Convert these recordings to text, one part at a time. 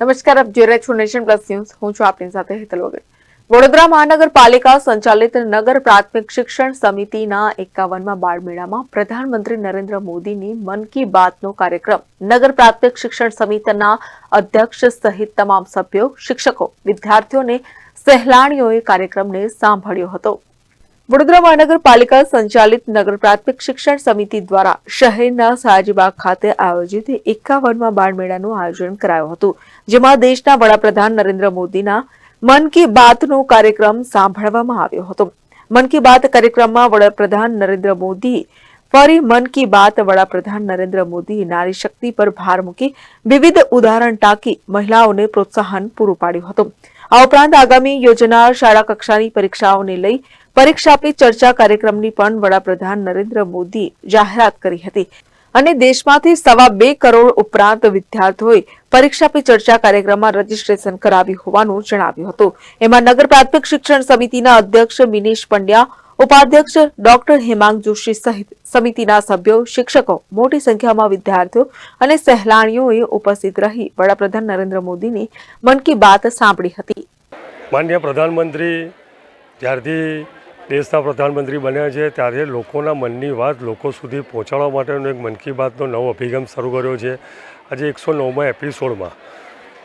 નમસ્કાર, આપ જોઈ રહ્યા છો નેશન પ્લસ ન્યૂઝ. હું છું આપની સાથે હેતલ વગર. વડોદરા મહાનગરપાલિકા સંચાલિત નગર પ્રાથમિક શિક્ષણ સમિતિના એકાવનમાં બાળમેળામાં પ્રધાનમંત્રી નરેન્દ્ર મોદીની મન કી બાતનો કાર્યક્રમ. નગર પ્રાથમિક શિક્ષણ સમિતિના અધ્યક્ષ સહિત તમામ સભ્યો, શિક્ષકો, વિદ્યાર્થીઓને સહેલાણીઓએ કાર્યક્રમને સાંભળ્યો હતો. વડોદરા મહાનગરપાલિકા સંચાલિત નગર પ્રાથમિક શિક્ષણ સમિતિ દ્વારા શહેરના સાજીબાગ ખાતે આયોજિત એકાવનમાં બાળમેળાનું આયોજન કરાયું હતું, જેમાં દેશના વડાપ્રધાન નરેન્દ્ર મોદીના મન કી બાતનો કાર્યક્રમ સાંભળવામાં આવ્યો હતો. મન કી બાત કાર્યક્રમમાં વડાપ્રધાન નરેન્દ્ર મોદી ફરી મન કી બાત વડાપ્રધાન નરેન્દ્ર મોદી નારી શક્તિ પર ભાર મૂકી વિવિધ ઉદાહરણ ટાંકી મહિલાઓને પ્રોત્સાહન પૂરું પાડ્યું હતું. આ ઉપરાંત આગામી યોજનાર શાળા કક્ષાની પરીક્ષાઓને લઈ પરીક્ષા પે ચર્ચા કાર્યક્રમની પણ વડાપ્રધાન નરેન્દ્ર મોદી જાહેરાત કરી હતી. અને દેશમાંથી સવા બે કરોડ ઉપરાંત વિદ્યાર્થીઓએ પરીક્ષા પે ચર્ચા કાર્યક્રમમાં રજીસ્ટ્રેશન કરાવ્યું હોવાનું જણાવ્યું હતું. એમાં નગર પ્રાથમિક શિક્ષણ સમિતિના અધ્યક્ષ મિનેશ પંડ્યા ઉપાધ્યક્ષ ડોક્ટર હેમાંગ જોશી સહિત સમિતિના સભ્યો, શિક્ષકો, મોટી સંખ્યામાં વિદ્યાર્થીઓ અને સહેલાણીઓએ ઉપસ્થિત રહી વડાપ્રધાન નરેન્દ્ર મોદીની મન કી બાત સાંભળી હતી. માન્ય પ્રધાનમંત્રી જ્યારથી દેશના પ્રધાનમંત્રી બન્યા છે. ત્યારે લોકોના મનની વાત લોકો સુધી પહોંચાડવા માટેનો એક મન કી બાતનો નવો અભિગમ શરૂ કર્યો છે. આજે એકસો નવમાં એપિસોડમાં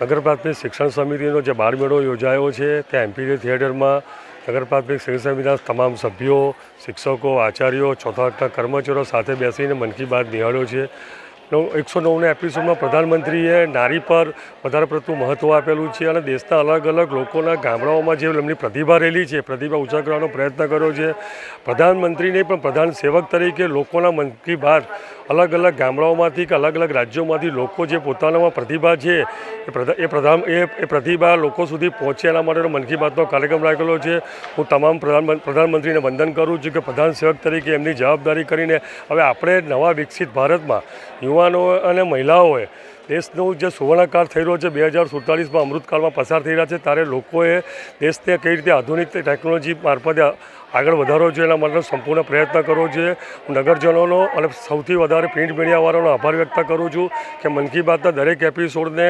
નગર પ્રાથમિક શિક્ષણ સમિતિનો જે બાળમેળો યોજાયો છે, ત્યાં એમપીડી થિયેટરમાં નગર પ્રાથમિક શિક્ષણ સમિતિના તમામ સભ્યો, શિક્ષકો, આચાર્યો, ચોથા કર્મચારીઓ સાથે બેસીને મન કી બાત નિહાળ્યો છે. નવ, એકસો નવના એપિસોડમાં પ્રધાનમંત્રીએ નારી પર વધારે પડતું મહત્ત્વ આપેલું છે અને દેશના અલગ અલગ લોકોના ગામડાઓમાં જે એમની પ્રતિભા રહેલી છે, પ્રતિભા ઉછાળ કરવાનો પ્રયત્ન કર્યો છે. પ્રધાનમંત્રીને પણ પ્રધાન સેવક તરીકે લોકોના મન કી બાત અલગ અલગ ગામડાઓમાંથી કે અલગ અલગ રાજ્યોમાંથી લોકો જે પોતાનામાં પ્રતિભા છે, એ પ્રધા, એ પ્રધાન, એ પ્રતિભા લોકો સુધી પહોંચે એના માટેનો મન કી બાતનો કાર્યક્રમ રાખેલો છે. હું તમામ પ્રધાન, પ્રધાનમંત્રીને વંદન કરું છું કે પ્રધાન સેવક તરીકે એમની જવાબદારી કરીને હવે આપણે નવા વિકસિત ભારતમાં યુવાનો અને મહિલાઓએ દેશનો જે સુવર્ણકાળ થઈ રહ્યો છે, બે હજાર સુડતાલીસમાં અમૃતકાળમાં પસાર થઈ રહ્યા છે, ત્યારે લોકોએ દેશને કઈ રીતે આધુનિક ટેકનોલોજી મારફતે આગળ વધારવો જોઈએ એના માટે સંપૂર્ણ પ્રયત્ન કરવો જોઈએ. હું નગરજનોનો અને સૌથી વધારે પ્રિન્ટ મીડિયાવાળાનો આભાર વ્યક્ત કરું છું કે મન કી બાતના દરેક એપિસોડને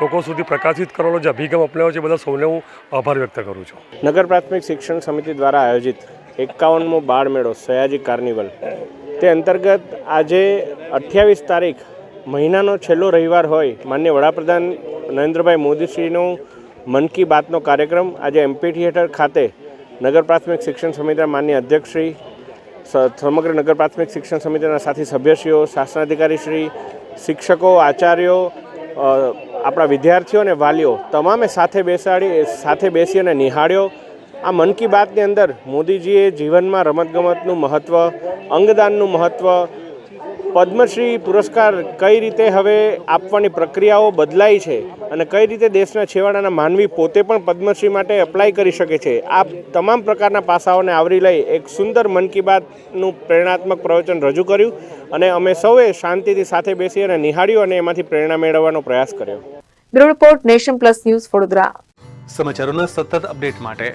લોકો સુધી પ્રકાશિત કરવાનો જે અભિગમ અપનાવ્યો છે બધા સૌને હું આભાર વ્યક્ત કરું છું. નગર પ્રાથમિક શિક્ષણ સમિતિ દ્વારા આયોજિત એકાવનમો બાળમેળો સયાજી કાર્નિવલ. તે અંતર્ગત આજે અઠ્યાવીસ તારીખ મહિનાનો છેલ્લો રવિવાર હોય, માન્ય વડાપ્રધાન નરેન્દ્રભાઈ મોદીશ્રીનો મન કી બાતનો કાર્યક્રમ આજે એમપી થિયેટર ખાતે નગર પ્રાથમિક શિક્ષણ સમિતિના માન્ય અધ્યક્ષશ્રી સમગ્ર નગર પ્રાથમિક શિક્ષણ સમિતિના સાથી સભ્યશ્રીઓ, શાસનાધિકારીશ્રી, શિક્ષકો, આચાર્યો આપણા વિદ્યાર્થીઓ અને વાલીઓ તમામે સાથે બેસાડી, સાથે બેસી અને નિહાળ્યો. આ મન કી બાતની અંદર મોદીજીએ જીવનમાં રમતગમતનું મહત્ત્વ અંગદાનનું મહત્ત્વ પદ્મશ્રી પુરસ્કાર કઈ રીતે હવે આપવાની પ્રક્રિયાઓ બદલાઈ છે અને કઈ રીતે દેશના છેવાડાના માનવી પોતે પણ પદ્મશ્રી માટે એપ્લાય કરી શકે છે આ તમામ પ્રકારના પાસાઓને આવરી લઈ એક સુંદર મન કી બાતનું પ્રેરણાત્મક પ્રવચન રજૂ કર્યું અને અમે સૌએ શાંતિથી સાથે બેસી અને નિહાળ્યું અને એમાંથી પ્રેરણા મેળવવાનો પ્રયાસ કર્યો. Bureau report nation plus news Vadodara. સમાચારોના સતત અપડેટ માટે